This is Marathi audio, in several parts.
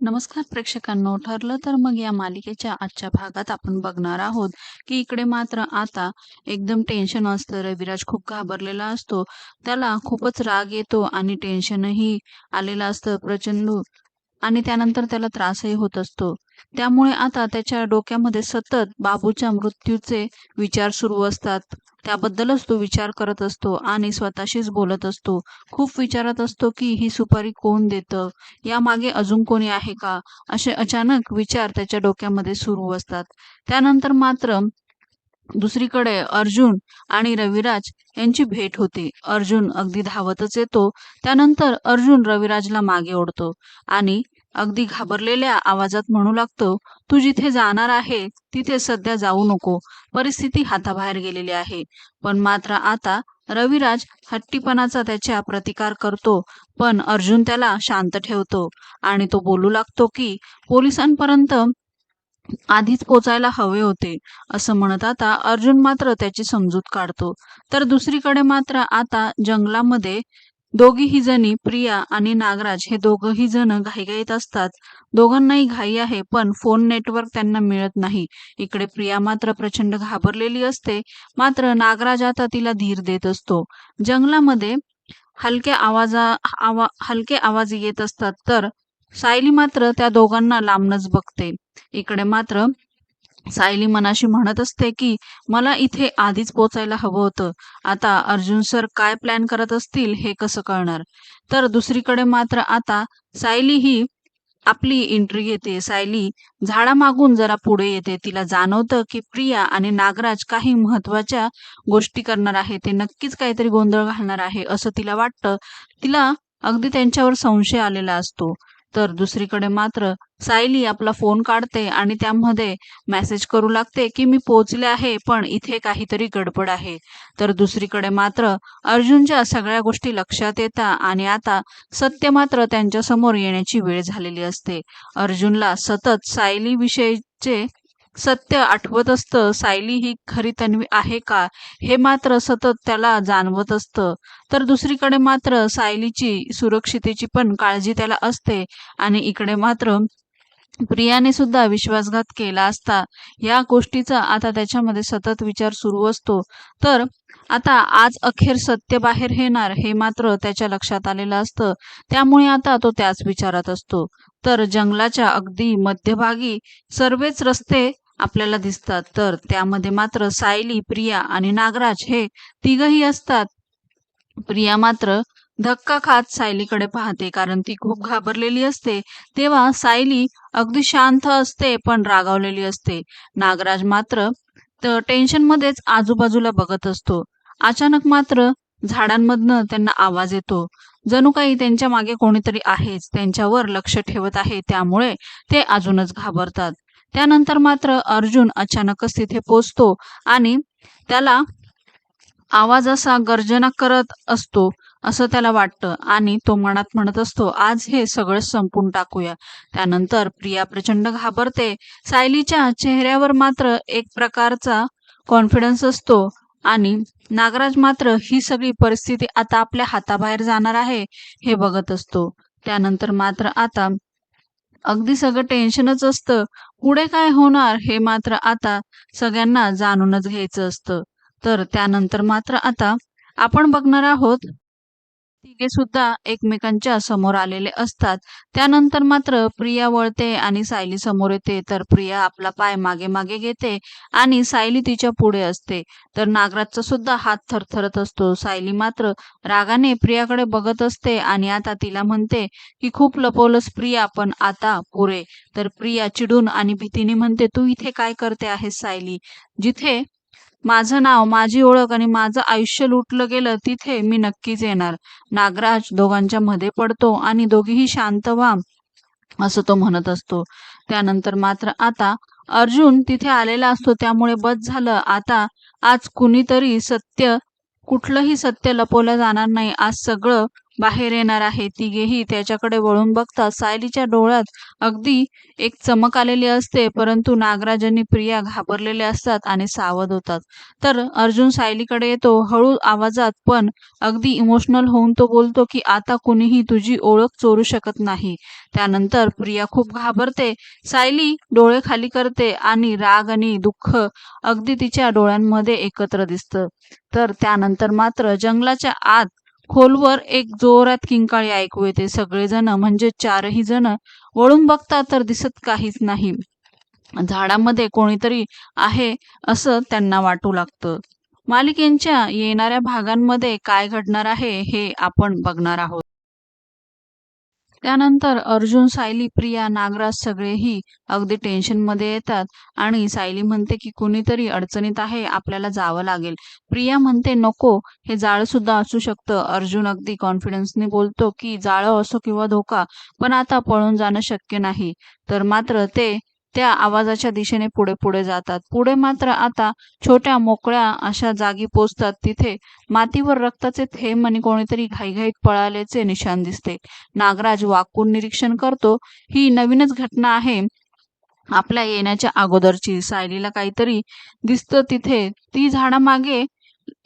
नमस्कार प्रेक्षकांनो. ठरलं तर मग या मालिकेच्या आजच्या भागात आपण बघणार आहोत की इकडे मात्र आता एकदम टेन्शन असतं. रविराज खूप घाबरलेला असतो. त्याला खूपच राग येतो आणि टेन्शनही आलेलं असतं. प्रचंड आणि त्यानंतर त्याला त्रासही होत असतो. त्यामुळे आता त्याच्या डोक्यामध्ये सतत बाबूच्या मृत्यूचे विचार सुरू असतात. त्याबद्दलच तो विचार करत असतो आणि स्वतःशीच बोलत असतो. खूप विचारत असतो की ही सुपारी कोण देतं? यामागे अजून कोणी आहे का? असे अचानक विचार त्याच्या डोक्यामध्ये सुरू असतात. त्यानंतर मात्र दुसरीकडे अर्जुन आणि रविराज यांची भेट होते. अर्जुन अगदी धावतच येतो. त्यानंतर अर्जुन रविराजला मागे ओढतो आणि अगदी घाबरलेल्या आवाजात म्हणू लागतो तू जिथे जाणार आहे तिथे सध्या जाऊ नको. परिस्थिती हाताबाहेर गेलेली आहे पण मात्र आता रविराज हट्टीपणाचा त्याच्या प्रतिकार करतो पण अर्जुन त्याला शांत ठेवतो आणि तो बोलू लागतो की पोलिसांपर्यंत आधीच पोचायला हवे होते असं म्हणत आता अर्जुन मात्र त्याची समजूत काढतो. तर दुसरीकडे मात्र आता जंगलामध्ये दोघीही जणी प्रिया आणि नागराज हे दोघही जण घाईघाईत असतात. दोघांनाही घाई आहे पण फोन नेटवर्क त्यांना मिळत नाही. इकडे प्रिया मात्र प्रचंड घाबरलेली असते मात्र नागराज आता तिला धीर देत असतो. जंगलामध्ये हलक्या आवाजा आवा हलके आवाज येत असतात तर सायली मात्र त्या दोघांना लांबनच बघते. इकडे मात्र सायली मनाशी म्हणत असते की मला इथे आधीच पोचायला हवं होतं. आता अर्जुन सर काय प्लॅन करत असतील हे कसं कळणार? तर दुसरीकडे मात्र आता सायली ही आपली एंट्री घेते सायली झाडामागून जरा पुढे येते. तिला जाणवतं की प्रिया आणि नागराज काही महत्त्वाच्या गोष्टी करणार आहे. ते नक्कीच काहीतरी गोंधळ घालणार आहे असं तिला वाटतं. तिला अगदी त्यांच्यावर संशय आलेला असतो. तर दुसरीकडे मात्र सायली आपला फोन काढते आणि त्यामध्ये मेसेज करू लागते की मी पोचले आहे पण इथे काहीतरी गडबड आहे. तर दुसरीकडे मात्र अर्जुनच्या सगळ्या गोष्टी लक्षात येतात आणि आता सत्य मात्र त्यांच्यासमोर येण्याची वेळ झालेली असते. अर्जुनला सतत सायली विषयीचे सत्य आठवत असतं सायली ही खरी तन्वी आहे का? हे मात्र सतत त्याला जाणवत असतं. तर दुसरीकडे मात्र सायलीची सुरक्षितेची पण काळजी त्याला असते आणि इकडे मात्र प्रियाने सुद्धा विश्वासघात केला असता या गोष्टीचा आता त्याच्यामध्ये सतत विचार सुरू असतो. तर आता आज अखेर सत्य बाहेर येणार हे मात्र त्याच्या लक्षात आलेलं असतं. त्यामुळे आता तो त्याच विचारात असतो. तर जंगलाच्या अगदी मध्यभागी सर्वच रस्ते आपल्याला दिसतात. तर त्यामध्ये मात्र सायली प्रिया आणि नागराज हे तिघही असतात. प्रिया मात्र धक्का खात सायलीकडे पाहते कारण ती खूप घाबरलेली असते. तेव्हा सायली अगदी शांत असते पण रागावलेली असते. नागराज मात्र टेन्शन मध्येच आजूबाजूला बघत असतो. अचानक मात्र झाडांमधनं त्यांना आवाज येतो. जणू काही त्यांच्या मागे कोणीतरी आहेच त्यांच्यावर लक्ष ठेवत आहे त्यामुळे ते अजूनच घाबरतात. त्यानंतर मात्र अर्जुन अचानकच तिथे पोचतो आणि त्याला आवाज असा गर्जना करत असतो. असं त्याला वाटतं. आणि तो मनात म्हणत असतो आज हे सगळं संपून टाकूया. त्यानंतर प्रिया प्रचंड घाबरते. सायलीच्या चेहऱ्यावर मात्र एक प्रकारचा कॉन्फिडन्स असतो. आणि नागराज मात्र ही सगळी परिस्थिती आता आपल्या हाताबाहेर जाणार आहे हे बघत असतो. त्यानंतर मात्र आता अगदी सगळं टेन्शनच असतं. पुढे काय होणार हे मात्र आता सगळ्यांना जाणूनच घ्यायचं असतं. तर त्यानंतर मात्र आता आपण बघणार आहोत तिघे सुद्धा एकमेकांच्या समोर आलेले असतात. त्यानंतर मात्र प्रिया वळते आणि सायली समोर येते. तर प्रिया आपला पाय मागे मागे घेते आणि सायली तिच्या पुढे असते. तर नागराजचा सुद्धा हात थरथरत असतो. सायली मात्र रागाने प्रियाकडे बघत असते आणि आता तिला म्हणते की खूप लपवलंस प्रिया पण आता पुरे. तर प्रिया चिडून आणि भीतीने म्हणते तू इथे काय करते आहेस सायली? जिथे माझं नाव माझी ओळख आणि माझं आयुष्य लुटलं गेलं तिथे मी नक्कीच येणार. नागराज दोघांच्या मध्ये पडतो आणि दोघीही शांत व्हा असं तो म्हणत असतो. त्यानंतर मात्र आता अर्जुन तिथे आलेला असतो त्यामुळे बस झालं. आता आज कुणीतरी सत्य कुठलंही सत्य लपवलं जाणार नाही. आज सगळं बाहेर येणार आहे. तिघेही त्याच्याकडे वळून बघतात. सायलीच्या डोळ्यात अगदी एक चमक आलेली असते परंतु नागराज आणि प्रिया घाबरलेले असतात आणि सावध होतात. तर अर्जुन सायलीकडे येतो. हळू आवाजात पण अगदी इमोशनल होऊन तो बोलतो की आता कुणीही तुझी ओळख चोरू शकत नाही. त्यानंतर प्रिया खूप घाबरते. सायली डोळे खाली करते आणि राग आणि दुःख अगदी तिच्या डोळ्यांमध्ये एकत्र दिसतं. तर त्यानंतर मात्र जंगलाच्या आत खोलवर एक जोरात किंकाळी ऐकू येते सगळेजण म्हणजे चारही जण वळून बघतात तर दिसत काहीच नाही. झाडामध्ये कोणीतरी आहे असं त्यांना वाटू लागतं. मालिकेंच्या येणाऱ्या भागांमध्ये काय घडणार आहे हे आपण बघणार आहोत. त्यानंतर अर्जुन सायली प्रिया नागराज सगळेही अगदी टेन्शनमध्ये येतात आणि सायली म्हणते की कुणीतरी अडचणीत आहे आपल्याला जावं लागेल. प्रिया म्हणते नको हे जाळं सुद्धा असू शकतं. अर्जुन अगदी कॉन्फिडन्सने बोलतो की जाळं असो किंवा धोका पण आता पळून जाणं शक्य नाही. तर मात्र ते त्या आवाजाच्या दिशेने पुढे पुढे जातात. पुढे मात्र आता छोट्या मोकळ्या अशा जागी पोचतात. तिथे मातीवर रक्ताचे थेंब आणि कोणीतरी घाईघाईत पळाल्याचे निशाण दिसते. नागराज वाकून निरीक्षण करतो ही नवीनच घटना आहे. आपल्या येण्याच्या अगोदरची सायलीला काहीतरी दिसतं तिथे. ती झाडामागे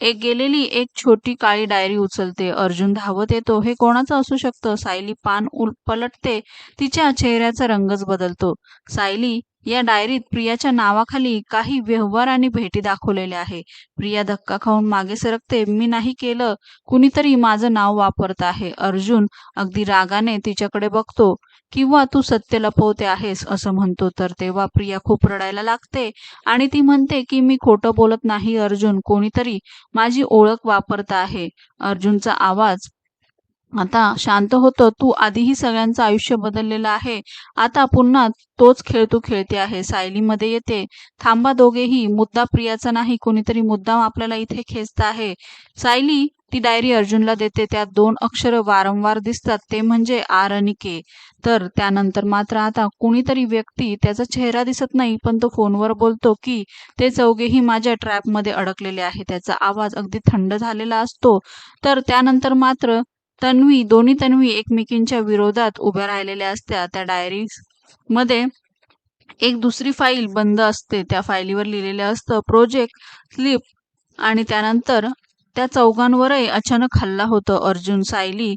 एक गेलेली एक छोटी काळी डायरी उचलते. अर्जुन धावत येतो. हे कोणाचं असू शकतं? सायली पान उल पलटते. तिच्या चेहऱ्याचा रंगच बदलतो. सायली या डायरीत प्रियाच्या नावाखाली काही व्यवहार आणि भेटी दाखवलेल्या आहे. प्रिया धक्का खाऊन मागे सरकते. मी नाही केलं. कुणीतरी माझं नाव वापरत आहे. अर्जुन अगदी रागाने तिच्याकडे बघतो. किंवा तू सत्य लपवते आहेस असं म्हणतो तर तेव्हा प्रिया खूप रडायला लागते. आणि ती म्हणते की मी खोटं बोलत नाही अर्जुन. कोणीतरी माझी ओळख वापरत आहे. अर्जुनचा आवाज आता शांत होतं तू आधीही सगळ्यांचं आयुष्य बदललेलं आहे. आता पुन्हा तोच खेळ तू खेळते आहे. सायलीमध्ये येते. थांबा दोघेही. मुद्दा प्रियाचा नाही कोणीतरी मुद्दाम आपल्याला इथे खेचत आहे. सायली ती डायरी अर्जुनला देते. त्यात दोन अक्षर वारंवार दिसतात. ते म्हणजे आर आणि के. तर त्यानंतर मात्र आता कुणीतरी व्यक्ती त्याचा चेहरा दिसत नाही पण तो फोनवर बोलतो की ते चौघेही माझ्या ट्रॅपमध्ये अडकलेले आहे त्याचा आवाज अगदी थंड झालेला असतो. तर त्यानंतर मात्र तन्वी दोन्ही तन्वी एकमेकींच्या विरोधात उभ्या राहिलेल्या असत्या. त्या डायरीजमध्ये एक दुसरी फाईल बंद असते. त्या फाईलीवर लिहिलेलं असतं प्रोजेक्ट स्लिप आणि त्यानंतर त्या चौघांवरही अचानक हल्ला होतो. अर्जुन सायली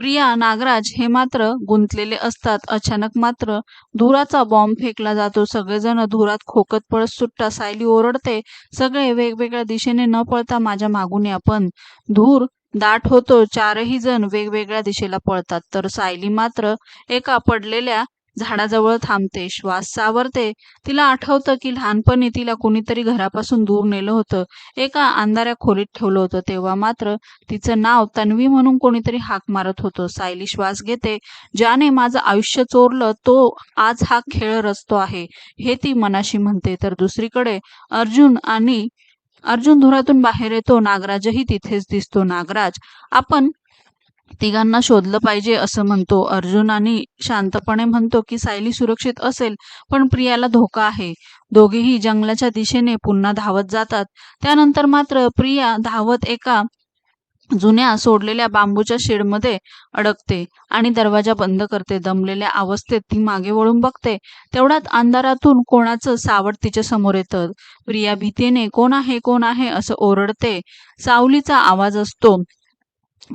प्रिया नागराज हे मात्र गुंतलेले असतात. अचानक मात्र धुराचा बॉम्ब फेकला जातो. सगळेजण धुरात खोकत पळत सुटता सायली ओरडते सगळे वेगवेगळ्या दिशेने न पळता माझ्या मागून या. पण धूर दाट होतो चारही जण वेगवेगळ्या दिशेला पळतात. तर सायली मात्र एका पडलेल्या झाडाजवळ थांबते. श्वास सावरते. तिला आठवतं की लहानपणी तिला कुणीतरी घरापासून दूर नेलं होतं. एका अंधाऱ्या खोलीत ठेवलं होतं. तेव्हा मात्र तिचं नाव तन्वी म्हणून कोणीतरी हाक मारत होतं. सायली श्वास घेते. ज्याने माझं आयुष्य चोरलं तो आज हा खेळ रचतो आहे. हे ती मनाशी म्हणते. तर दुसरीकडे अर्जुन आणि अर्जुन धुरातून बाहेर येतो नागराजही तिथेच दिसतो. नागराज आपण तिघांना शोधलं पाहिजे असं म्हणतो. अर्जुन आणि शांतपणे म्हणतो की सायली सुरक्षित असेल पण प्रियाला धोका आहे. दोघेही जंगलाच्या दिशेने पुन्हा धावत जातात. त्यानंतर मात्र प्रिया धावत एका जुन्या सोडलेल्या बांबूच्या शेडमध्ये अडकते आणि दरवाजा बंद करते. दमलेल्या अवस्थेत ती मागे वळून बघते. तेवढ्यात अंधारातून कोणाचं सावट तिच्या समोर येतं. प्रिया भीतीने कोण आहे? कोण आहे? असं ओरडते. सावलीचा आवाज असतो.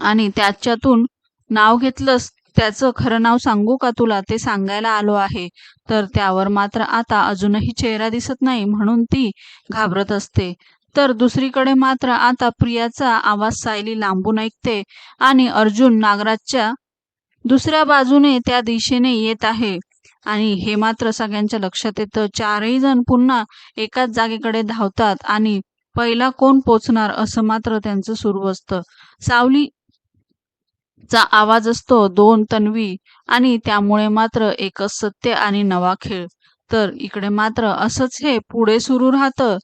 आणि त्याच्यातून नाव घेतलंस त्याचं खरं नाव सांगू का तुला? ते सांगायला आलो आहे. तर त्यावर मात्र आता अजूनही चेहरा दिसत नाही म्हणून ती घाबरत असते. तर दुसरीकडे मात्र आता प्रियाचा आवाज सायली लांबून ऐकते आणि अर्जुन नागराजच्या दुसऱ्या बाजूने त्या दिशेने येत आहे. आणि हे मात्र सगळ्यांच्या लक्षात येतं. चारही जण पुन्हा एकाच जागेकडे धावतात आणि पहिला कोण पोचणार असं मात्र त्यांचं सुरू असतं. सावली चा आवाज असतो दोन तन्वी आणि त्यामुळे मात्र एकच सत्य आणि नवा खेळ. तर इकडे मात्र असंच हे पुढे सुरू राहतं.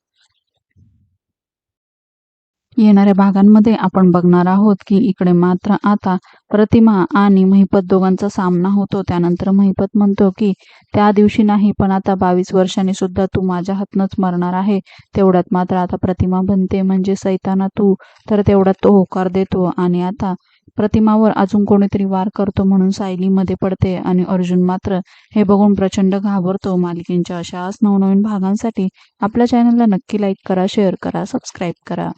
येणाऱ्या भागांमध्ये आपण बघणार आहोत की इकडे मात्र आता प्रतिमा आणि महिपत दोघांचा सामना होतो. त्यानंतर महिपत म्हणतो की त्या दिवशी नाही पण आता बावीस वर्षांनी सुद्धा तू माझ्या हातनंच मरणार आहे. तेवढ्यात मात्र आता प्रतिमा बनते. म्हणजे सैताना तू. तर तेवढ्यात तो होकार देतो आणि आता प्रतिमावर अजून कोणीतरी वार करतो म्हणून सायलीमध्ये पडते आणि अर्जुन मात्र हे बघून प्रचंड घाबरतो. मालिकेंच्या अशाच नवनवीन भागांसाठी आपल्या चॅनलला नक्की लाईक करा शेअर करा सबस्क्राईब करा.